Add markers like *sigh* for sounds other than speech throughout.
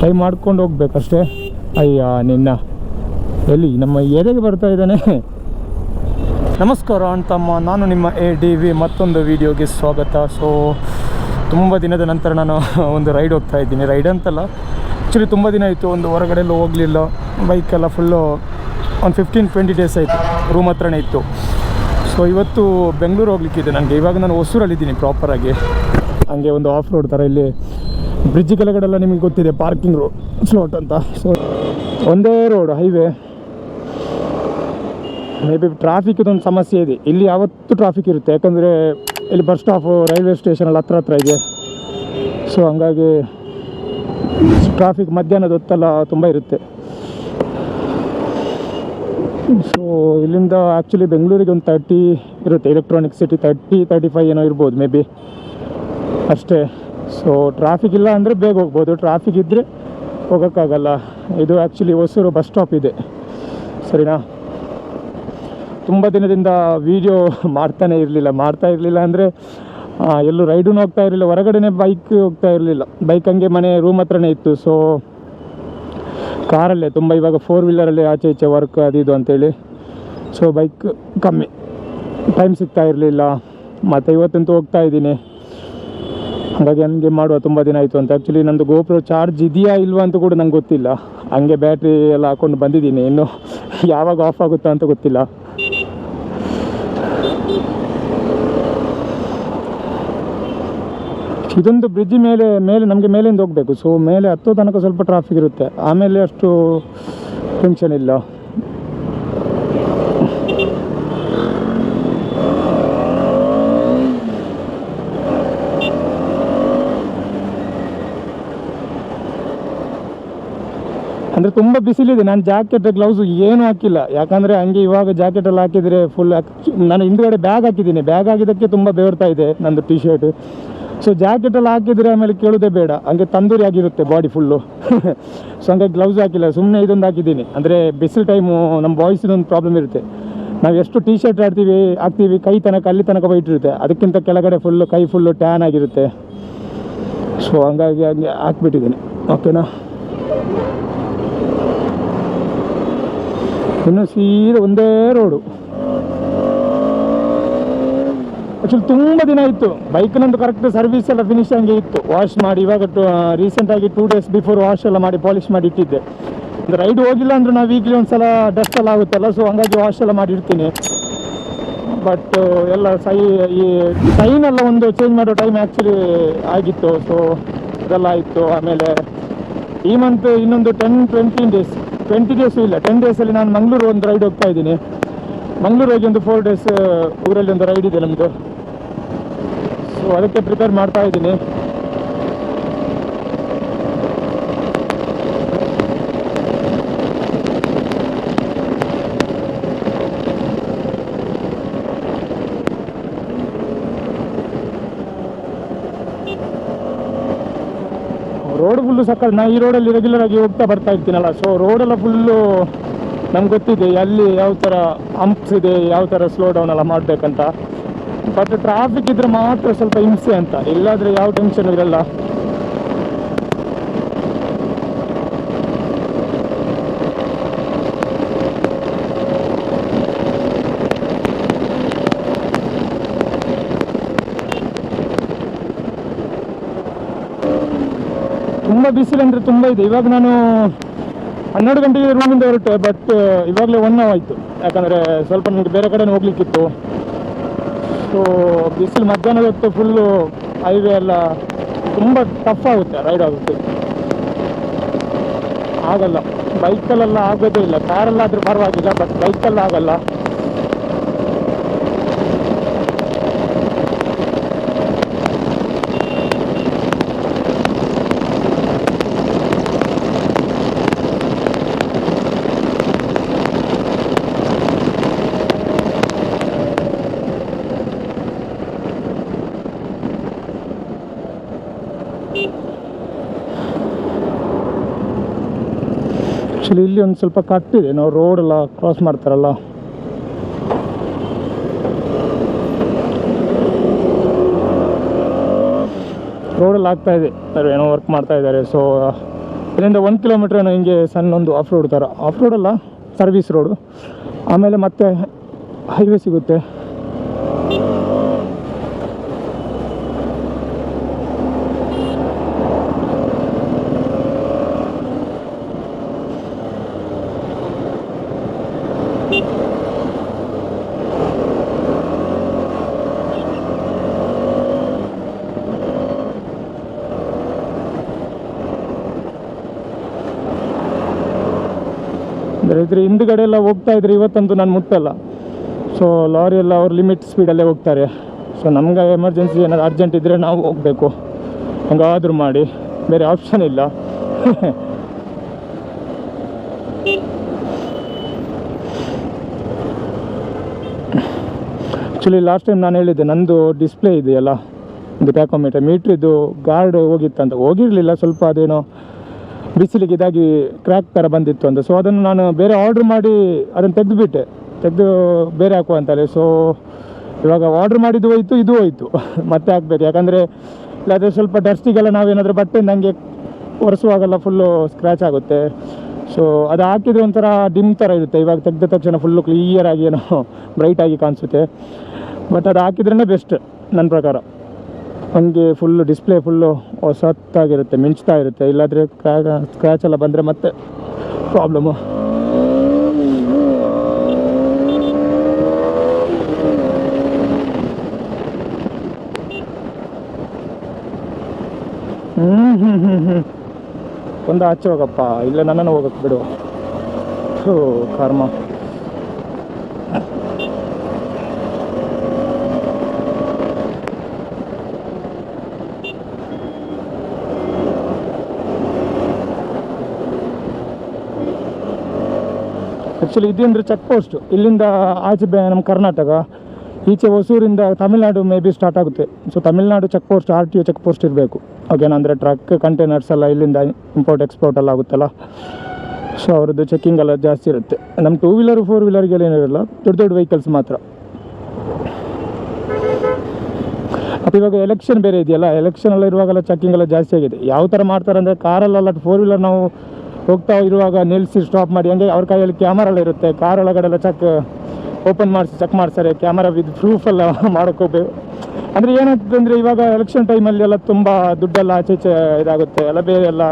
ಕೈ ಮಾಡ್ಕೊಂಡು ಹೋಗ್ಬೇಕಷ್ಟೇ. ಅಯ್ಯ, ನಿನ್ನ. ಎಲ್ಲಿ? ನಮ್ಮ ಎದೆಗೆ ಬರ್ತಾ ಇದ್ದಾನೆ? ನಮಸ್ಕಾರ ಅಂತಮ್ಮ. ನಾನು ನಿಮ್ಮ ಎ ಡಿ ವಿ ಮತ್ತೊಂದು ವಿಡಿಯೋಗೆ ಸ್ವಾಗತ. ಸೊ ತುಂಬ ದಿನದ ನಂತರ ನಾನು ಒಂದು ರೈಡ್ ಹೋಗ್ತಾ ಇದ್ದೀನಿ. ರೈಡ್ ಅಂತಲ್ಲ ಆ್ಯಕ್ಚುಲಿ ತುಂಬ ದಿನ ಆಯಿತು. ಒಂದು ಹೊರಗಡೆ ಎಲ್ಲ ಹೋಗಲಿಲ್ಲ ಬೈಕೆಲ್ಲ ಫುಲ್ಲು ಒಂದು ಫಿಫ್ಟೀನ್ ಟ್ವೆಂಟಿ ಡೇಸ್ ಆಯಿತು. ರೂಮ್ ಹತ್ರನೇ ಇತ್ತು. ಸೊ ಇವತ್ತು ಬೆಂಗಳೂರು ಹೋಗ್ಲಿಕ್ಕಿದೆ ನನಗೆ ಇವಾಗ ನಾನು ಹೊಸೂರಲ್ಲಿದ್ದೀನಿ ಪ್ರಾಪರಾಗಿ ಹಂಗೆ ಒಂದು ಆಫ್ ರೋಡ್ ಥರ ಇಲ್ಲಿ ಬ್ರಿಡ್ಜ್ ಕೆಳಗಡೆಲ್ಲ ನಿಮಗೆ ಗೊತ್ತಿದೆ ಪಾರ್ಕಿಂಗ್ ರೋಡ್ ಸ್ಲೋಟ್ ಅಂತ. ಸೊ ಒಂದೇ ರೋಡ್ ಹೈವೇ ಮೇ ಬಿ ಟ್ರಾಫಿಕ್ದೊಂದು ಸಮಸ್ಯೆ ಇದೆ. ಇಲ್ಲಿ ಯಾವತ್ತೂ ಟ್ರಾಫಿಕ್ ಇರುತ್ತೆ. ಯಾಕಂದರೆ ಇಲ್ಲಿ ಬಸ್ ಸ್ಟಾಪು ರೈಲ್ವೆ ಸ್ಟೇಷನ್ ಎಲ್ಲ ಹತ್ರ ಹತ್ರ ಇದೆ. ಸೊ ಹಂಗಾಗಿ ಟ್ರಾಫಿಕ್ ಮಧ್ಯಾಹ್ನದ ಹೊತ್ತೆಲ್ಲ ತುಂಬ ಇರುತ್ತೆ. ಸೊ ಇಲ್ಲಿಂದ ಆ್ಯಕ್ಚುಲಿ ಬೆಂಗಳೂರಿಗೆ ಒಂದು ತರ್ಟಿ ಇರುತ್ತೆ. Electronic city thirty thirty five ಏನೋ ಇರ್ಬೋದು ಮೇ ಬಿ ಅಷ್ಟೇ. ಸೊ ಟ್ರಾಫಿಕ್ ಇಲ್ಲ ಅಂದರೆ ಬೇಗ ಹೋಗ್ಬೋದು. ಟ್ರಾಫಿಕ್ ಇದ್ದರೆ ಹೋಗೋಕ್ಕಾಗಲ್ಲ. ಇದು ಆ್ಯಕ್ಚುಲಿ ಹೊಸೂರು ಬಸ್ ಸ್ಟಾಪ್ ಇದೆ. ಸರಿನಾ? ತುಂಬ ದಿನದಿಂದ ವೀಡಿಯೋ ಮಾಡ್ತಾನೆ ಇರಲಿಲ್ಲ. ಮಾಡ್ತಾ ಇರಲಿಲ್ಲ ಅಂದರೆ ಎಲ್ಲೂ ರೈಡೂ ಹೋಗ್ತಾ ಇರಲಿಲ್ಲ. ಹೊರಗಡೆನೇ ಬೈಕ್ ಹೋಗ್ತಾ ಇರಲಿಲ್ಲ. ಬೈಕ್ ಹಂಗೆ ಮನೆ ರೂಮ್ ಹತ್ರನೇ ಇತ್ತು. ಸೊ ಕಾರಲ್ಲೇ, ತುಂಬ ಇವಾಗ ಫೋರ್ ವೀಲರಲ್ಲಿ ಆಚೆ ಈಚೆ ವರ್ಕ್ ಅದು ಇದು ಅಂತೇಳಿ. ಸೊ ಬೈಕ್ ಕಮ್ಮಿ. ಟೈಮ್ ಸಿಗ್ತಾ ಇರಲಿಲ್ಲ. ಮತ್ತು ಇವತ್ತಂತೂ ಹೋಗ್ತಾ ಇದ್ದೀನಿ. ಹಾಗಾಗಿ ನನಗೆ ಮಾಡುವ ತುಂಬ ದಿನ ಆಯಿತು ಅಂತ. ಆ್ಯಕ್ಚುಲಿ ನಂದು ಗೋಪ್ರೋ ಚಾರ್ಜ್ ಇದೆಯಾ ಇಲ್ವಾ ಅಂತ ಕೂಡ ನಂಗೆ ಗೊತ್ತಿಲ್ಲ. ಹಂಗೆ ಬ್ಯಾಟ್ರಿ ಎಲ್ಲ ಹಾಕೊಂಡು ಬಂದಿದ್ದೀನಿ. ಇನ್ನು ಯಾವಾಗ ಆಫ್ ಆಗುತ್ತಾ ಅಂತ ಗೊತ್ತಿಲ್ಲ. ಇದೊಂದು ಬ್ರಿಡ್ಜ್ ಮೇಲೆ ಮೇಲೆ ನಮಗೆ ಮೇಲಿಂದ ಹೋಗಬೇಕು. ಸೊ ಮೇಲೆ ಹತ್ತೋ ತನಕ ಸ್ವಲ್ಪ ಟ್ರಾಫಿಕ್ ಇರುತ್ತೆ. ಆಮೇಲೆ ಅಷ್ಟು ಟೆನ್ಷನ್ ಇಲ್ಲ. ಅಂದರೆ ತುಂಬ ಬಿಸಿಲಿದೆ. ನಾನು ಜಾಕೆಟ್ ಗ್ಲೌಸ್ ಏನೂ ಹಾಕಿಲ್ಲ. ಯಾಕಂದರೆ ಹಂಗೆ ಇವಾಗ ಜಾಕೆಟ್ ಎಲ್ಲ ಹಾಕಿದರೆ ಫುಲ್ ನಾನು ಹಿಂದ್ಗಡೆ ಬ್ಯಾಗ್ ಹಾಕಿದ್ದೀನಿ. ಬ್ಯಾಗ್ ಆಗಿದ್ದಕ್ಕೆ ತುಂಬ ಬೇರ್ತಾ ಇದೆ ನಂದು ಟಿ ಶರ್ಟ್ ಸೊ ಜಾಕೆಟ್ ಎಲ್ಲ ಹಾಕಿದರೆ ಆಮೇಲೆ ಕೇಳೋದೇ ಬೇಡ. ಹಂಗೆ ತಂದೂರಿ ಆಗಿರುತ್ತೆ ಬಾಡಿ ಫುಲ್ಲು ಸೊ ಹಂಗೆ ಗ್ಲೌಸ್ ಹಾಕಿಲ್ಲ. ಸುಮ್ಮನೆ ಇದೊಂದು ಹಾಕಿದ್ದೀನಿ. ಅಂದರೆ ಬಿಸಿಲು ಟೈಮು ನಮ್ಮ ಬಾಯ್ಸಿನೊಂದು ಪ್ರಾಬ್ಲಮ್ ಇರುತ್ತೆ. ನಾವು ಎಷ್ಟು ಟಿ ಶರ್ಟ್ ಆಡ್ತೀವಿ, ಹಾಕ್ತೀವಿ, ಕೈ ತನಕ, ಅಲ್ಲಿ ತನಕ ಬೈಟಿರುತ್ತೆ ಅದಕ್ಕಿಂತ ಕೆಳಗಡೆ ಫುಲ್ಲು ಕೈ ಫುಲ್ಲು ಟ್ಯಾನ್ ಆಗಿರುತ್ತೆ. ಸೊ ಹಂಗಾಗಿ ಹಂಗೆ ಹಾಕ್ಬಿಟ್ಟಿದ್ದೀನಿ. ಓಕೆನಾ ಇನ್ನು ಸೀದ ಒಂದೇ ರೋಡು. ಆ್ಯಕ್ಚುಲಿ ತುಂಬ ದಿನ ಇತ್ತು ಬೈಕ್ನಂದು ಕರೆಕ್ಟ್ ಸರ್ವಿಸ್ ಎಲ್ಲ ಫಿನಿಶ್ ಹಂಗೆ ಇತ್ತು. ವಾಶ್ ಮಾಡಿ, ಇವಾಗ ರೀಸೆಂಟಾಗಿ ಟೂ ಡೇಸ್ ಬಿಫೋರ್ ವಾಶ್ ಎಲ್ಲ ಮಾಡಿ ಪಾಲಿಶ್ ಮಾಡಿ ಇಟ್ಟಿದ್ದೆ. ರೈಡ್ ಹೋಗಿಲ್ಲ ಅಂದರೂ ನಾವು ವೀಕ್ಲಿ ಒಂದು ಸಲ ಡಸ್ಟ್ ಎಲ್ಲ ಆಗುತ್ತಲ್ಲ ಸೊ ಹಂಗಾಗಿ ವಾಶ್ ಎಲ್ಲ ಮಾಡಿರ್ತೀನಿ ಬಟ್ ಎಲ್ಲ ಸೈ, ಈ ಟೈಮ್ ಎಲ್ಲ ಒಂದು ಚೇಂಜ್ ಮಾಡೋ ಟೈಮ್ ಆ್ಯಕ್ಚುಲಿ ಆಗಿತ್ತು. ಸೊ ಇದೆಲ್ಲ ಆಯಿತು. ಆಮೇಲೆ ಈ ಮಂತ್ ಇನ್ನೊಂದು ten twenty days twenty days ಇಲ್ಲ. ಟೆನ್ ಡೇಸಲ್ಲಿ ನಾನು ಮಂಗಳೂರು ಒಂದು ರೈಡ್ ಹೋಗ್ತಾ ಇದ್ದೀನಿ. ಮಂಗಳೂರು ಹೋಗಿ ಒಂದು ಫೋರ್ ಡೇಸ್ ಊರಲ್ಲಿ ಒಂದು ರೈಡ್ ಇದೆ ನಮ್ಮದು ಸೊ ಅದಕ್ಕೆ ಪ್ರಿಪೇರ್ ಮಾಡ್ತಾ ಇದ್ದೀನಿ. ರೋಡ್ ಫುಲ್ಲು ನಾನು ನಾ ಈ ರೋಡಲ್ಲಿ ರೆಗ್ಯುಲರ್ ಆಗಿ ಹೋಗ್ತಾ ಬರ್ತಾ ಇರ್ತೀನಲ್ಲ. ಸೊ ರೋಡೆಲ್ಲ ಫುಲ್ಲು ನಮ್ಗೆ ಗೊತ್ತಿದೆ ಅಲ್ಲಿ ಯಾವ ಥರ ಹಂಪ್ಸ್ ಇದೆ, ಯಾವ ಥರ ಸ್ಲೋ ಡೌನ್ ಎಲ್ಲ ಮಾಡಬೇಕಂತ. ಬಟ್ ಟ್ರಾಫಿಕ್ ಇದ್ರೆ ಮಾತ್ರ ಸ್ವಲ್ಪ ಹಿಂಸೆ ಅಂತ. ಇಲ್ಲಾದರೆ ಯಾವ ಟೆನ್ಷನ್ ಇರಲ್ಲ. ತುಂಬ ಬಿಸಿಲು ಅಂದರೆ ತುಂಬ ಇದೆ. ಇವಾಗ ನಾನು ಹನ್ನೆರಡು ಗಂಟೆಗೆ ರೂಮಿಂದ ಹೊರಟೆ ಬಟ್ ಇವಾಗಲೇ ಒನ್ ಆಯಿತು. ಯಾಕಂದರೆ ಸ್ವಲ್ಪ ನನಗೆ ಬೇರೆ ಕಡೆ ಹೋಗ್ಲಿಕ್ಕಿತ್ತು. ಸೊ ಬಿಸಿಲು ಮಧ್ಯಾಹ್ನದ ಹೊತ್ತು ಫುಲ್ಲು ಹೈವೇ ಎಲ್ಲ ತುಂಬ ಟಫ್ ಆಗುತ್ತೆ ರೈಡ್ ಆಗುತ್ತೆ ಆಗಲ್ಲ. ಬೈಕಲ್ಲೆಲ್ಲ ಆಗೋದೇ ಇಲ್ಲ. ಕಾರಲ್ಲಾದರೂ ಪರವಾಗಿಲ್ಲ ಬಟ್ ಬೈಕಲ್ಲಿ ಆಗಲ್ಲ. ಆ್ಯಕ್ಚುಲಿ ಇಲ್ಲಿ ಒಂದು ಸ್ವಲ್ಪ ಕಟ್ಟಿದೆ ನಾವು ರೋಡೆಲ್ಲ ಕ್ರಾಸ್ ಮಾಡ್ತಾರಲ್ಲ. ರೋಡಲ್ಲಿ ಆಗ್ತಾ ಇದೆ. ಏನೋ ವರ್ಕ್ ಮಾಡ್ತಾ ಇದ್ದಾರೆ. ಸೊ ಇದರಿಂದ ಒಂದು ಕಿಲೋಮೀಟ್ರ್ ಏನೋ ಹಿಂಗೆ ಸಣ್ಣ ಒಂದು ಆಫ್ ರೋಡ್ ಥರ ಆಫ್ ರೋಡ್ ಅಲ್ಲ ಸರ್ವಿಸ್ ರೋಡು ಆಮೇಲೆ ಮತ್ತೆ ಹೈವೇ ಸಿಗುತ್ತೆ. ಇದ್ರ ಹಿಂದ್ಗಡೆ ಎಲ್ಲ ಹೋಗ್ತಾ ಇದ್ರೆ ಇವತ್ತಂತೂ ನಾನು ಮುಟ್ಟಲ್ಲ. ಸೊ ಲಾರಿ ಎಲ್ಲ ಅವ್ರು ಲಿಮಿಟ್ ಸ್ಪೀಡಲ್ಲೇ ಹೋಗ್ತಾರೆ. ಸೊ ನಮ್ಗೆ ಎಮರ್ಜೆನ್ಸಿ ಏನಾದ್ರು ಅರ್ಜೆಂಟ್ ಇದ್ದರೆ ನಾವು ಹೋಗಬೇಕು. ಹಂಗಾದ್ರೂ ಮಾಡಿ. ಬೇರೆ ಆಪ್ಷನ್ ಇಲ್ಲ. ಆ್ಯಕ್ಚುಲಿ ಲಾಸ್ಟ್ ಟೈಮ್ ನಾನು ಹೇಳಿದ್ದೆ, ನಂದು ಡಿಸ್ಪ್ಲೇ ಇದೆಯಲ್ಲ? ಒಂದು ಟ್ಯಾಕೋಮೀಟರ್ ಮೀಟ್ರಿದ್ದು ಗಾರ್ಡ್ ಹೋಗಿತ್ತಂತ. ಹೋಗಿರಲಿಲ್ಲ, ಸ್ವಲ್ಪ ಅದೇನೋ ಬಿಸಿಲಿಗೆ ಇದಾಗಿ ಕ್ರ್ಯಾಕ್ ಥರ ಬಂದಿತ್ತು ಅಂತ. ಸೊ ಅದನ್ನು ನಾನು ಬೇರೆ ಆರ್ಡ್ರ್ ಮಾಡಿ ಅದನ್ನು ತೆಗೆದುಬಿಟ್ಟೆ. ತೆಗೆದು ಬೇರೆ ಹಾಕುವ ಅಂತಲೇ ಸೊ ಇವಾಗ ಆರ್ಡ್ರ್ ಮಾಡಿದ್ದು ಹೋಯಿತು, ಇದು ಹೋಯಿತು. *laughs* ಮತ್ತೆ ಹಾಕ್ಬೇಕು. ಯಾಕಂದರೆ ಇಲ್ಲಾದರೆ ಸ್ವಲ್ಪ ಡಸ್ಟಿಗೆಲ್ಲ ನಾವೇನಾದರೂ ಬಟ್ಟೆ ನನಗೆ ಒರೆಸುವಾಗೆಲ್ಲ ಫುಲ್ಲು ಸ್ಕ್ರ್ಯಾಚ್ ಆಗುತ್ತೆ. ಸೊ ಅದು ಹಾಕಿದ್ರೆ ಒಂಥರ ಡಿಮ್ ಥರ ಇರುತ್ತೆ. ಇವಾಗ ತೆಗೆದ ತಕ್ಷಣ ಫುಲ್ಲು ಕ್ಲಿಯರಾಗಿ ಏನೋ *laughs* ಬ್ರೈಟಾಗಿ ಕಾಣಿಸುತ್ತೆ. ಬಟ್ ಅದು ಹಾಕಿದ್ರೇ ಬೆಸ್ಟ್ ನನ್ನ ಪ್ರಕಾರ. ನಮಗೆ ಫುಲ್ಲು ಡಿಸ್ಪ್ಲೇ ಫುಲ್ಲು ಸತ್ತಾಗಿರುತ್ತೆ ಮಿಂಚ್ತಾ ಇರುತ್ತೆ ಇಲ್ಲಾದರೆ ಕ್ರ್ಯಾಕ್ ಸ್ಕ್ರ್ಯಾಚ್ ಎಲ್ಲ ಬಂದರೆ ಮತ್ತೆ ಪ್ರಾಬ್ಲಮ್ಮು ಹ್ಞೂ ಹ್ಞೂ ಹ್ಞೂ ಹ್ಞೂ ಒಂದು ಆಚೆ ಹೋಗಪ್ಪ. ಇಲ್ಲ ನನ್ನನ್ನು ಹೋಗಕ್ಕೆ ಬಿಡು. ಥೂ, ಕರ್ಮ. ಆ್ಯಕ್ಚುಲಿ ಅಂದರೆ ಚೆಕ್ ಪೋಸ್ಟ್ ಇಲ್ಲಿಂದ ಆಚೆ ಬೇ ನಮ್ಮ ಕರ್ನಾಟಕ, ಈಚೆ ಹೊಸೂರಿಂದ ತಮಿಳ್ನಾಡು ಮೇ ಬಿ ಸ್ಟಾರ್ಟ್ ಆಗುತ್ತೆ. So Tamil Nadu check post R T O check post ಇರಬೇಕು. ಓಕೆನಾ ಅಂದರೆ ಟ್ರಕ್ ಕಂಟೈನರ್ಸ್ ಎಲ್ಲ ಇಲ್ಲಿಂದ ಇಂಪೋರ್ಟ್ ಎಕ್ಸ್ಪೋರ್ಟ್ ಎಲ್ಲ ಆಗುತ್ತಲ್ಲ? ಸೊ ಅವ್ರದ್ದು ಚೆಕ್ಕಿಂಗ್ ಎಲ್ಲ ಜಾಸ್ತಿ ಇರುತ್ತೆ. ನಮ್ಮ ಟೂ ವೀಲರ್ ಫೋರ್ ವೀಲರ್ಗೆಲ್ಲ ಏನಿರಲ್ಲ, ದೊಡ್ಡ ದೊಡ್ಡ ವೆಹಿಕಲ್ಸ್ ಮಾತ್ರ. ಮತ್ತು ಇವಾಗ ಎಲೆಕ್ಷನ್ ಬೇರೆ ಇದೆಯಲ್ಲ ಎಲೆಕ್ಷನ್ ಎಲ್ಲ ಇರುವಾಗೆಲ್ಲ ಚೆಕ್ಕಿಂಗ್ ಎಲ್ಲ ಜಾಸ್ತಿ ಆಗಿದೆ. ಯಾವ ಥರ ಮಾಡ್ತಾರೆ ಅಂದರೆ ಕಾರಲ್ಲೆಲ್ಲ ಫೋರ್ ವೀಲರ್ ನಾವು ಹೋಗ್ತಾ ಇರುವಾಗ ನಿಲ್ಲಿಸಿ ಸ್ಟಾಪ್ ಮಾಡಿ. ಅಂದರೆ ಅವ್ರ ಕೈಯಲ್ಲಿ ಇರುತ್ತೆ. ಕಾರ್ ಒಳಗಡೆಲ್ಲ ಚೆಕ್ ಓಪನ್ ಮಾಡಿಸಿ ಚೆಕ್ ಮಾಡ್ತಾರೆ ಕ್ಯಾಮರಾ ವಿತ್ ಪ್ರೂಫ್ ಎಲ್ಲ *laughs* ಮಾಡ್ಕೋಬೇಕು ಅಂದರೆ ಏನಾಗ್ತದೆ ಅಂದರೆ ಇವಾಗ ಎಲೆಕ್ಷನ್ ಟೈಮಲ್ಲಿ ಎಲ್ಲ ತುಂಬ ದುಡ್ಡೆಲ್ಲ ಆಚೆ ಈಚೆ ಇದಾಗುತ್ತೆ. ಎಲ್ಲ ಬೇರೆ ಎಲ್ಲ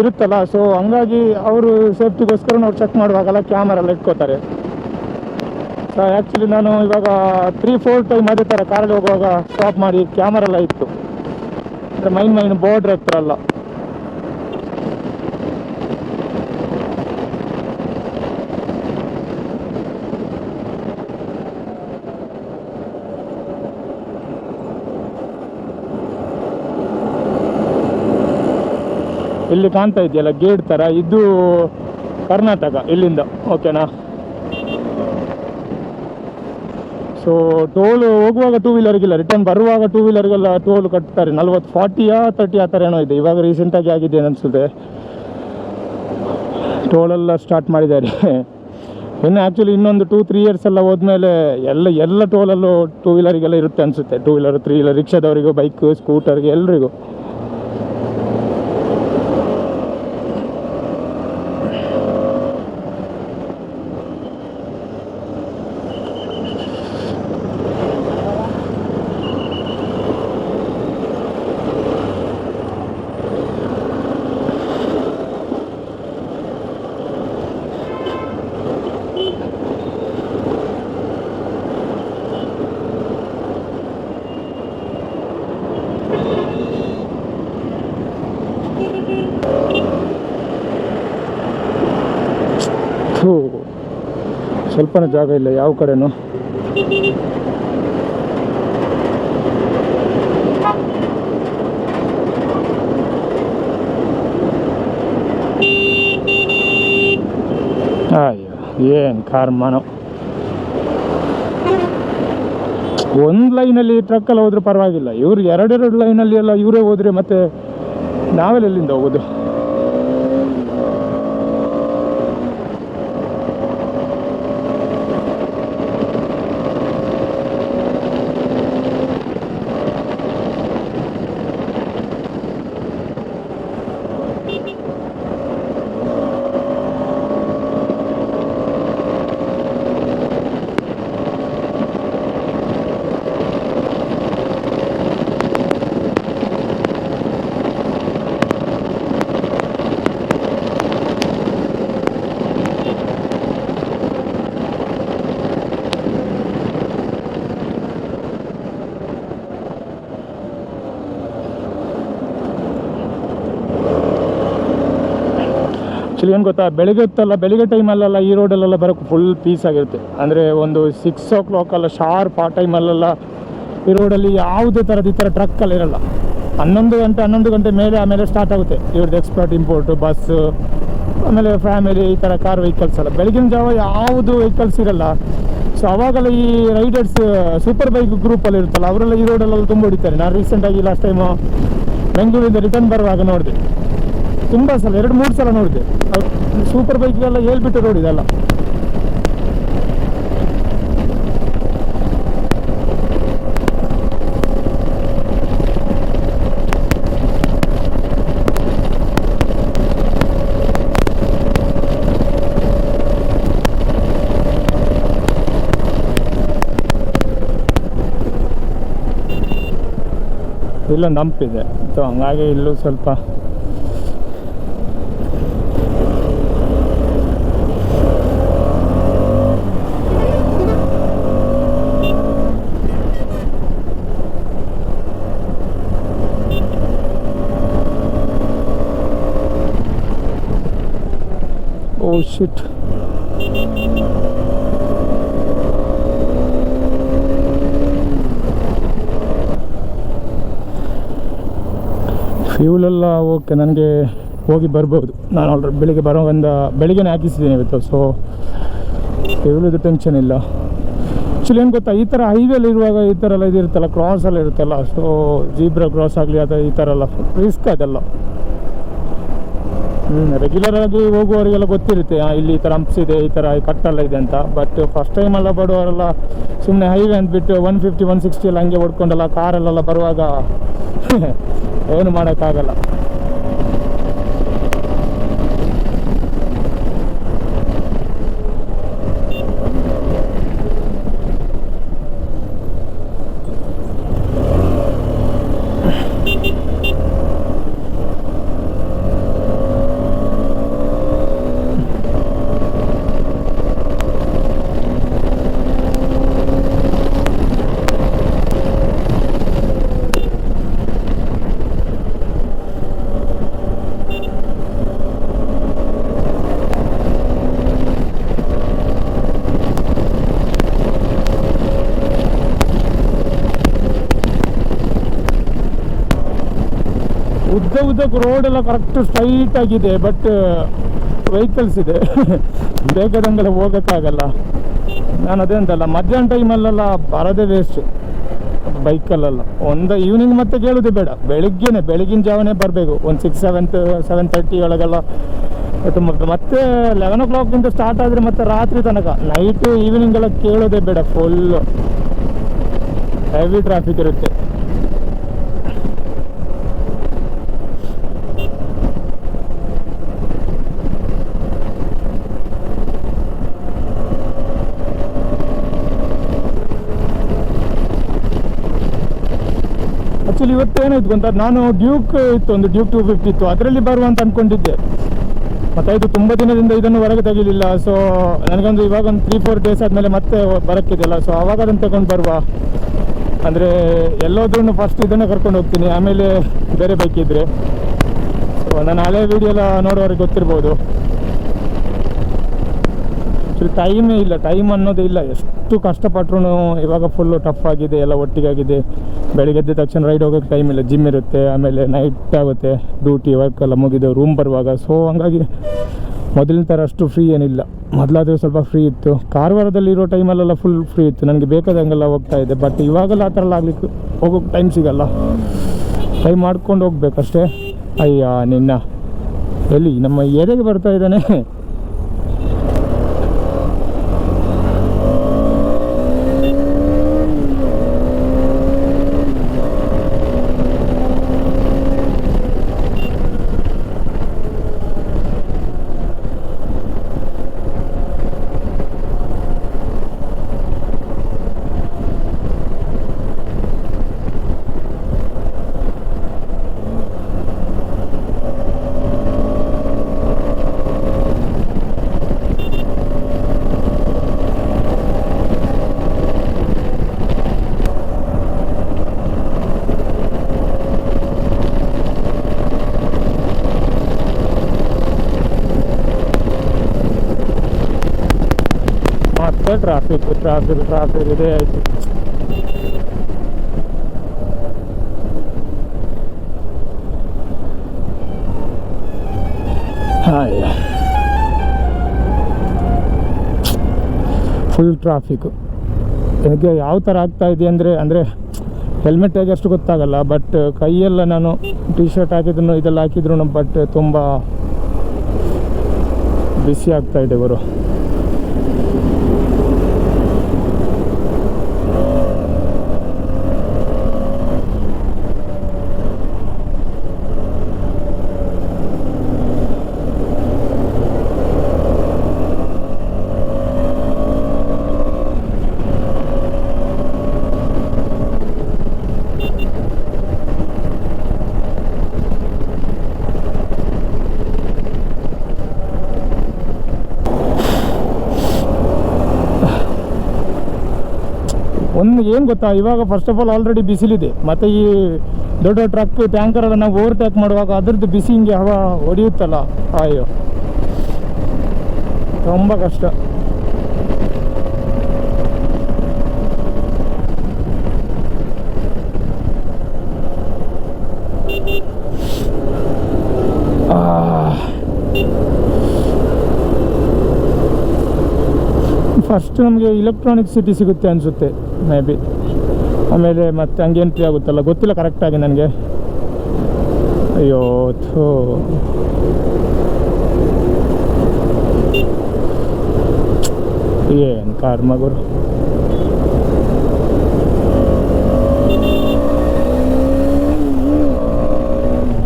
ಇರುತ್ತಲ್ಲ. ಸೊ ಹಂಗಾಗಿ ಅವರು ಸೇಫ್ಟಿಗೋಸ್ಕರ ನಾವು ಚೆಕ್ ಮಾಡುವಾಗೆಲ್ಲ ಕ್ಯಾಮರಾ ಎಲ್ಲ ಇಟ್ಕೋತಾರೆ. ಸೊ ಆ್ಯಕ್ಚುಲಿ ನಾನು ಇವಾಗ ತ್ರೀ ಫೋರ್ ಟೈಮ್ ಅದೇ ಥರ ಕಾರಲ್ಲಿ ಹೋಗುವಾಗ ಸ್ಟಾಪ್ ಮಾಡಿ ಕ್ಯಾಮರಾ ಎಲ್ಲ ಇತ್ತು. ಅಂದರೆ ಮೈನ್ ಮೈನ್ ಬೋರ್ಡ್ರ್ ಹತ್ರ ಎಲ್ಲ. ಇಲ್ಲಿ ಕಾಣ್ತಾ ಇದೆಯಲ್ಲ, ಗೇಟ್ ಥರ ಇದು ಕರ್ನಾಟಕ, ಇಲ್ಲಿಂದ. ಓಕೆನಾ ಸೊ ಟೋಲ್ ಹೋಗುವಾಗ ಟೂ ವೀಲರ್ಗಿಲ್ಲ ರಿಟರ್ನ್ ಬರುವಾಗ ಟೂ ವೀಲರ್ಗೆಲ್ಲ ಟೋಲ್ ಕಟ್ತಾರೆ. ನಲ್ವತ್ತು ಫಾರ್ಟಿಯಾ ತರ್ಟಿ ಆ ಥರ ಏನೋ ಇದೆ. ಇವಾಗ ರೀಸೆಂಟಾಗಿ ಆಗಿದೆ ಅನಿಸುತ್ತೆ ಟೋಲೆಲ್ಲ ಸ್ಟಾರ್ಟ್ ಮಾಡಿದ್ದಾರೆ. ಇನ್ನು ಆ್ಯಕ್ಚುಲಿ ಇನ್ನೊಂದು ಟೂ ತ್ರೀ ಇಯರ್ಸ್ ಎಲ್ಲ ಹೋದ್ಮೇಲೆ ಎಲ್ಲ ಎಲ್ಲ ಟೋಲಲ್ಲೂ ಟೂ ವೀಲರಿಗೆಲ್ಲ ಇರುತ್ತೆ ಅನಿಸುತ್ತೆ ಟೂ ವೀಲರ್ ತ್ರೀ ವೀಲರ್ ರಿಕ್ಷಾದವರಿಗೂ ಬೈಕ್ ಸ್ಕೂಟರ್ಗೆ ಎಲ್ರಿಗೂ ಥೂ ಸ್ವಲ್ಪನೂ ಜಾಗ ಇಲ್ಲ, ಯಾವ ಕಡೆನೂ. ಅಯ್ಯೋ, ಏನು ಲೈನ್ ಒಂದು ಲೈನಲ್ಲಿ ಟ್ರಕ್ಕಲ್ಲಿ ಹೋದ್ರೆ ಪರವಾಗಿಲ್ಲ. ಇವ್ರು ಎರಡೆರಡು ಲೈನಲ್ಲಿ ಎಲ್ಲ ಇವರೇ ಹೋದ್ರೆ ಮತ್ತೆ ನಾವೆಲ್ಲ ಎಲ್ಲಿಂದ ಹೋಗೋದು? ಆ್ಯಕ್ಚುಲಿ ಏನು ಗೊತ್ತಾ, ಬೆಳಿಗ್ಗೆ ಹೊತ್ತಲ್ಲ, ಬೆಳಿಗ್ಗೆ ಟೈಮಲ್ಲೆಲ್ಲ ಈ ರೋಡಲ್ಲೆಲ್ಲ ಬರೋಕ್ಕೆ ಫುಲ್ ಪೀಸ್ ಆಗಿರುತ್ತೆ. ಅಂದರೆ ಒಂದು ಸಿಕ್ಸ್ ಓ ಕ್ಲಾಕ್ ಎಲ್ಲ ಶಾರ್ಪ್ ಆ ಟೈಮಲ್ಲೆಲ್ಲ ಈ ರೋಡಲ್ಲಿ ಯಾವುದೇ ಥರದ ಈ ಥರ ಟ್ರಕ್ಕಲ್ಲಿ ಇರಲ್ಲ. ಹನ್ನೊಂದು ಗಂಟೆ ಹನ್ನೊಂದು ಗಂಟೆ ಮೇಲೆ ಆಮೇಲೆ ಸ್ಟಾರ್ಟ್ ಆಗುತ್ತೆ. ಇವ್ರದ್ದು ಎಕ್ಸ್ಪೋರ್ಟ್ ಇಂಪೋರ್ಟು ಬಸ್ಸು ಆಮೇಲೆ ಫ್ಯಾಮಿಲಿ ಈ ಥರ ಕಾರ್ ವೆಹಿಕಲ್ಸ್ ಎಲ್ಲ. ಬೆಳಗಿನ ಜಾವ ಯಾವುದು ವೆಹಿಕಲ್ಸ್ ಇರಲ್ಲ. ಸೊ ಅವಾಗೆಲ್ಲ ಈ ರೈಡರ್ಸ್ ಸೂಪರ್ ಬೈಕ್ ಗ್ರೂಪಲ್ಲಿ ಇರುತ್ತಲ್ಲ, ಅವರೆಲ್ಲ ಈ ರೋಡಲ್ಲೆಲ್ಲ ತುಂಬ ಹೊಡಿತಾರೆ. ನಾನು ರೀಸೆಂಟಾಗಿ ಲಾಸ್ಟ್ ಟೈಮು ಬೆಂಗಳೂರಿಂದ ರಿಟರ್ನ್ ಬರುವಾಗ ನೋಡಿದೆ. ತುಂಬ ಸಲ, ಎರಡು, ಮೂರು ಸಲ ನೋಡಿದೆ. ಸೂಪರ್ ಬೈಕ್ಗೆಲ್ಲ ಹೇಳ್ಬಿಟ್ಟು ರೋಡ್ ಇದೆಲ್ಲ. ಇಲ್ಲೊಂದು ಇದೆ ಸೊ ಹಂಗಾಗಿ ಇಲ್ಲೂ ಸ್ವಲ್ಪ ಶಿಟ್ ಫ್ಯೂಲೆಲ್ಲ ಓಕೆ ನನಗೆ ಹೋಗಿ ಬರ್ಬೋದು. ನಾನು ಆಲ್ರೆಡಿ ಬೆಳಿಗ್ಗೆ ಬರೋ ಒಂದು ಬೆಳಿಗ್ಗೆನೇ ಹಾಕಿಸಿದ್ದೀನಿ ಇವತ್ತು ಸೊ ಫ್ಯೂಲದು ಟೆನ್ಷನ್ ಇಲ್ಲ. ಆ್ಯಕ್ಚುಲಿ ಏನು ಗೊತ್ತಾ, ಈ ಥರ ಹೈವೇಲಿ ಇರುವಾಗ ಈ ಥರ ಎಲ್ಲ ಇದಿರುತ್ತಲ್ಲ ಕ್ರಾಸ್ ಎಲ್ಲ ಇರುತ್ತಲ್ಲ ಸೊ ಜೀಬ್ರಾ ಕ್ರಾಸ್ ಆಗಲಿ ಅಥವಾ ಈ ಥರ ಎಲ್ಲ ರಿಸ್ಕ್ ಅದೆಲ್ಲ. ಹ್ಞೂ ರೆಗ್ಯುಲರ್ ಆಗಿ ಹೋಗುವವರಿಗೆಲ್ಲ ಗೊತ್ತಿರುತ್ತೆ ಇಲ್ಲಿ ಈ ಥರ ಹಂಪ್ಸ್ ಇದೆ, ಈ ಥರ ಕಟ್ಟಲ್ಲ ಇದೆ ಅಂತ. ಬಟ್ ಫಸ್ಟ್ ಟೈಮ್ ಎಲ್ಲ ಬಡುವವರೆಲ್ಲ ಸುಮ್ಮನೆ ಹೈವೇ ಅಂದ್ಬಿಟ್ಟು ಒನ್ ಫಿಫ್ಟಿ ಒನ್ ಸಿಕ್ಸ್ಟಿ ಎಲ್ಲ ಹಂಗೆ ಹೊಡ್ಕೊಂಡೆಲ್ಲ ಕಾರಲ್ಲೆಲ್ಲ ಬರುವಾಗ *laughs* ಏನು ಮಾಡೋಕ್ಕಾಗಲ್ಲ. ಉದ್ದ ಉದ್ದಕ್ಕೆ ರೋಡ್ ಎಲ್ಲ ಕರೆಕ್ಟ್ ಸ್ಟ್ರೈಟ್ ಆಗಿದೆ ಬಟ್ ವೆಹಿಕಲ್ಸ್ ಇದೆ. *laughs* ಬೇಕಾದಂಗೆಲ್ಲ ಹೋಗೋಕ್ಕಾಗಲ್ಲ. ನಾನು ಅದೇ ಅಂತಲ್ಲ, ಮಧ್ಯಾಹ್ನ ಟೈಮಲ್ಲೆಲ್ಲ ಬರೋದೇ ವೇಸ್ಟ್ ಬೈಕಲ್ಲೆಲ್ಲ ಒಂದು ಈವ್ನಿಂಗ್ ಮತ್ತೆ ಕೇಳೋದೇ ಬೇಡ. ಬೆಳಿಗ್ಗೆನೆ, ಬೆಳಗಿನ ಜಾವನೇ ಬರಬೇಕು. ಒಂದು ಸಿಕ್ಸ್ ಸೆವೆಂತ್ ಸೆವೆನ್ ತರ್ಟಿ ಒಳಗೆಲ್ಲ. ಮತ್ತು ಮತ್ತೆ ಲೆವೆನ್ ಓ ಕ್ಲಾಕಿಂದ ಸ್ಟಾರ್ಟ್ ಆದರೆ ಮತ್ತೆ ರಾತ್ರಿ ತನಕ. ನೈಟು ಈವ್ನಿಂಗೆಲ್ಲ ಕೇಳೋದೇ ಬೇಡ ಫುಲ್ಲು ಹೆವಿ ಟ್ರಾಫಿಕ್ ಇರುತ್ತೆ. ಆ್ಯಕ್ಚುಲಿ ಇವತ್ತು ಏನಾಯ್ತು ಗೊತ್ತಾ? ನಾನು ಡ್ಯೂಕ್ ಇತ್ತು, ಒಂದು ಡ್ಯೂಕ್ ಟೂ ಫಿಫ್ಟಿ ಇತ್ತು. ಅದರಲ್ಲಿ ಬರುವಂತ ಅಂದ್ಕೊಂಡಿದ್ದೆ ಮತ್ತೆ ಇದು ತುಂಬ ದಿನದಿಂದ ಇದನ್ನು ಹೊರಗೆ ತೆಗಿಲಿಲ್ಲ. ಸೊ ನನಗೊಂದು ಇವಾಗ ಒಂದು ತ್ರೀ ಫೋರ್ ಡೇಸ್ ಆದಮೇಲೆ ಮತ್ತೆ ಬರೋಕ್ಕಿದೆಯಲ್ಲ. ಸೊ ಅವಾಗ ಅದನ್ನು ತಗೊಂಡು ಬರುವ. ಅಂದರೆ ಎಲ್ಲೋದ್ರೂ ಫಸ್ಟ್ ಇದನ್ನು ಕರ್ಕೊಂಡು ಹೋಗ್ತೀನಿ. ಆಮೇಲೆ ಬೇರೆ ಬೈಕ್ ಇದ್ದರೆ ಸೊ ನನ್ನ ಹಳೆ ವಿಡಿಯೋ ಎಲ್ಲ ನೋಡೋರಿಗೆ ಗೊತ್ತಿರ್ಬೋದು. ಆ್ಯಕ್ಚುಲಿ ಟೈಮೇ ಇಲ್ಲ. ಟೈಮ್ ಅನ್ನೋದೇ ಇಲ್ಲ. ಎಷ್ಟು ಕಷ್ಟಪಟ್ಟರು ಇವಾಗ ಫುಲ್ಲು ಟಫ್ ಆಗಿದೆ, ಎಲ್ಲ ಒಟ್ಟಿಗಾಗಿದೆ ಬೆಳಿಗ್ಗೆ ಎದ್ದ ತಕ್ಷಣ ರೈಡ್ ಹೋಗೋಕೆ ಟೈಮ್ ಇಲ್ಲ. ಜಿಮ್ ಇರುತ್ತೆ, ಆಮೇಲೆ ನೈಟ್ ಆಗುತ್ತೆ. ಡ್ಯೂಟಿ ವರ್ಕ್ ಎಲ್ಲ ಮುಗಿದು ರೂಮ್ ಬರುವಾಗ. ಸೊ ಹಂಗಾಗಿ ಮೊದಲಿನ ಥರ ಅಷ್ಟು ಫ್ರೀ ಏನಿಲ್ಲ. ಮೊದಲಾದರೆ ಸ್ವಲ್ಪ ಫ್ರೀ ಇತ್ತು. ಕಾರವಾರದಲ್ಲಿ ಇರೋ ಟೈಮಲ್ಲೆಲ್ಲ ಫುಲ್ ಫ್ರೀ ಇತ್ತು. ನನಗೆ ಬೇಕಾದಂಗೆಲ್ಲ ಹೋಗ್ತಾ ಇದೆ. ಬಟ್ ಇವಾಗೆಲ್ಲ ಆ ಥರ ಆಗಲಿಕ್ಕೆ ಆಗ್ಲಿಕ್ಕೆ ಹೋಗೋಕ್ಕೆ ಟೈಮ್ ಸಿಗಲ್ಲ. ಟೈಮ್ ಮಾಡ್ಕೊಂಡು ಹೋಗ್ಬೇಕಷ್ಟೇ. ಅಯ್ಯ, ನಿನ್ನ. ಎಲ್ಲಿ? ನಮ್ಮ ಏರಿಯಾಗೆ ಬರ್ತಾ ಇದ್ದಾನೆ? ಟ್ರಾಫಿಕ್ ಇದೆ ಇದೇ ಆಯಿತು ಹಾಯ್ ಫುಲ್ ಟ್ರಾಫಿಕ್ಕು ನನಗೆ ಯಾವ ಥರ ಆಗ್ತಾ ಇದೆ ಅಂದರೆ ಅಂದರೆ ಹೆಲ್ಮೆಟ್ ಹೇಗೆ ಅಷ್ಟು ಗೊತ್ತಾಗಲ್ಲ ಬಟ್ ಕೈಯೆಲ್ಲ ನಾನು ಟಿ ಶರ್ಟ್ ಹಾಕಿದ್ರು ಇದೆಲ್ಲ ಹಾಕಿದ್ರು ಬಟ್ ತುಂಬ ಬಿಸಿ ಆಗ್ತಾ ಇದೆ ಗುರು. ಒಂದು ಏನು ಗೊತ್ತಾ? ಇವಾಗ ಫಸ್ಟ್ ಆಫ್ ಆಲ್ ಆಲ್ರೆಡಿ ಬಿಸಿಲಿದೆ. ಮತ್ತು ಈ ದೊಡ್ಡ ಟ್ರಕ್ ಟ್ಯಾಂಕರ್ ಎಲ್ಲ ನಾವು ಓವರ್ಟೇಕ್ ಮಾಡುವಾಗ ಅದ್ರದ್ದು ಬಿಸಿ ಹಿಂಗೆ ಹವಾ ಹೊಡೆಯುತ್ತಲ್ಲ? ಅಯ್ಯೋ. ತುಂಬ ಕಷ್ಟ. ಫಸ್ಟ್ ನಮಗೆ ಇಲೆಕ್ಟ್ರಾನಿಕ್ ಸಿಟಿ ಸಿಗುತ್ತೆ ಅನಿಸುತ್ತೆ. ಮೇ ಬಿ ಆಮೇಲೆ ಮತ್ತೆ ಹಂಗೆ ಎಂಟ್ರಿ ಆಗುತ್ತಲ್ಲ, ಗೊತ್ತಿಲ್ಲ ಕರೆಕ್ಟಾಗಿ ನನಗೆ. ಅಯ್ಯೋ, ಥೂ. ಏನು ಕಾರ್ಮಗುರು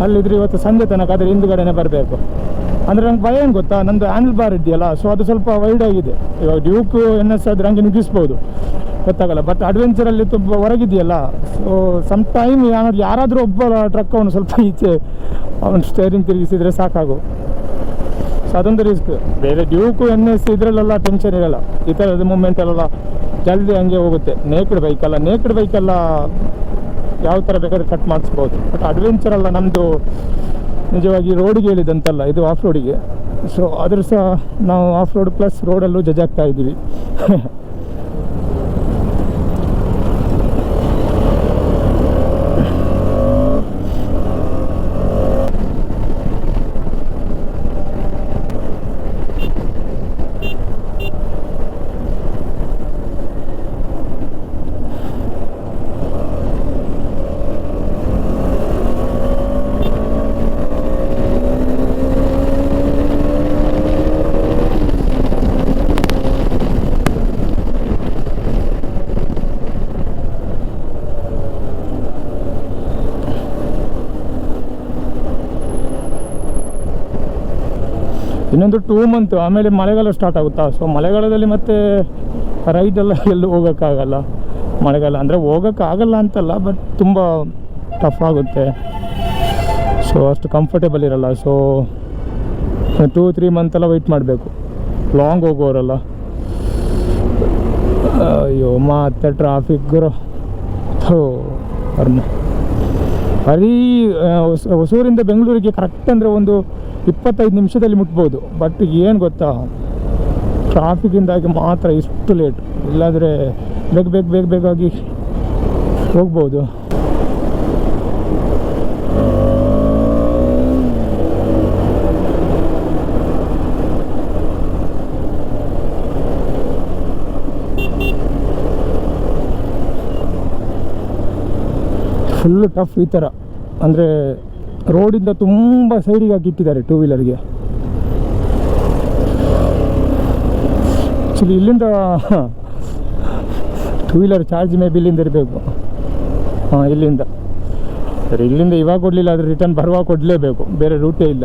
ಅಲ್ಲಿದ್ರೆ ಇವತ್ತು ಸಂಜೆ ತನಕ ಆದರೆ ಹಿಂದ್ಗಡೆನೆ ಬರಬೇಕು. ಅಂದರೆ ನಂಗೆ ಭಯ ಏನು ಗೊತ್ತಾ? ನಂದು ಆ್ಯಂಡಲ್ ಬಾರ್ ಇದೆಯಲ್ಲ ಸೊ ಅದು ಸ್ವಲ್ಪ ವೈಡ್ ಆಗಿದೆ. ಇವಾಗ ಡ್ಯೂಕ್ ಎನ್ ಎಸ್ ಆದರೆ ಹಂಗೆ ನುಗ್ಗಿಸ್ಬೋದು ಗೊತ್ತಾಗಲ್ಲ. ಬಟ್ ಅಡ್ವೆಂಚರಲ್ಲಿ ತುಂಬ ಹೊರಗಿದೆಯಲ್ಲ. ಸೊ ಸಮ್ ಟೈಮ್ ಏನಾದ್ರು ಯಾರಾದರೂ ಒಬ್ಬ ಟ್ರಕ್ ಅವನು ಸ್ವಲ್ಪ ಈಚೆ ಅವನು ಸ್ಟೇರಿಂಗ್ ತಿರುಗಿಸಿದ್ರೆ ಸಾಕಾಗು. ಸೊ ಅದೊಂದು ರಿಸ್ಕ್ ಬೇರೆ ಡ್ಯೂಕು ಎನ್ ಎಸ್ ಇದರಲ್ಲೆಲ್ಲ ಟೆನ್ಷನ್ ಇರಲ್ಲ. ಈ ಥರದ ಮೂಮೆಂಟಲ್ಲೆಲ್ಲ ಜಲ್ದಿ ಹಂಗೆ ಹೋಗುತ್ತೆ. ನೇಕ್ಡ್ ಬೈಕಲ್ಲ ನೇಕ್ಡ್ ಬೈಕೆಲ್ಲ ಯಾವ ಥರ ಬೇಕಾದ್ರೆ ಕಟ್ ಮಾಡಿಸ್ಬೋದು. ಬಟ್ ಅಡ್ವೆಂಚರ್ ಅಲ್ಲ ನಮ್ಮದು ನಿಜವಾಗಿ ರೋಡಿಗೆ ಹೇಳಿದಂತಲ್ಲ, ಇದು ಆಫ್ ರೋಡಿಗೆ ಸೊ ಅದ್ರ ಸಹ ನಾವು ಆಫ್ ರೋಡ್ ಪ್ಲಸ್ ರೋಡಲ್ಲೂ ಜಜಾಗ್ತಾ ಇದ್ದೀವಿ. *laughs* ಇನ್ನೊಂದು ಟೂ ಮಂತ್ ಆಮೇಲೆ ಮಳೆಗಾಲ ಸ್ಟಾರ್ಟ್ ಆಗುತ್ತಾ? ಸೊ ಮಳೆಗಾಲದಲ್ಲಿ ಮತ್ತೆ ರೈಡೆಲ್ಲ ಎಲ್ಲೂ ಹೋಗೋಕ್ಕಾಗಲ್ಲ. ಮಳೆಗಾಲ ಅಂದರೆ ಹೋಗೋಕ್ಕಾಗಲ್ಲ ಅಂತಲ್ಲ ಬಟ್ ತುಂಬ ಟಫ್ ಆಗುತ್ತೆ. ಸೊ ಅಷ್ಟು ಕಂಫರ್ಟೇಬಲ್ ಇರಲ್ಲ. ಸೊ ಟೂ ತ್ರೀ ಮಂತೆಲ್ಲ ವೆಯ್ಟ್ ಮಾಡಬೇಕು. ಲಾಂಗ್ ಹೋಗೋರಲ್ಲ ಅಯ್ಯೋ, ಮತ್ತೆ ಟ್ರಾಫಿಕ್ ಥೋ ಕರ್ಮ ಬರೀ ಹೊಸ- ಹೊಸೂರಿಂದ ಬೆಂಗಳೂರಿಗೆ ಕರೆಕ್ಟ್ ಅಂದರೆ ಒಂದು ಇಪ್ಪತ್ತೈದು ನಿಮಿಷದಲ್ಲಿ ಮುಟ್ಬೋದು. ಬಟ್ ಏನು ಗೊತ್ತಾ? ಟ್ರಾಫಿಕ್ಕಿಂದಾಗಿ ಮಾತ್ರ ಇಷ್ಟು ಲೇಟ್ ಇಲ್ಲಾಂದರೆ ಬೇಗ ಬೇಗ ಬೇಗ ಬೇಗಾಗಿ ಹೋಗ್ಬೋದು. ಫುಲ್ಲು ಟಫ್ ಈ ಥರ ಅಂದರೆ ರೋಡಿಂದ ತುಂಬ ಸೈಡಿಗೆ ಹಾಕಿಟ್ಟಿದ್ದಾರೆ ಟೂ ವೀಲರ್ಗೆ ಆ್ಯಕ್ಚುಲಿ ಇಲ್ಲಿಂದ two wheeler charge may be ಇಲ್ಲಿಂದ ಇರಬೇಕು. ಹಾಂ, ಇಲ್ಲಿಂದ. ಸರಿ, ಇಲ್ಲಿಂದ ಇವಾಗ ಕೊಡಲಿಲ್ಲ, ಆದರೆ ರಿಟರ್ನ್ ಬರುವಾಗ ಕೊಡಲೇಬೇಕು. ಬೇರೆ ರೂಟೇ ಇಲ್ಲ.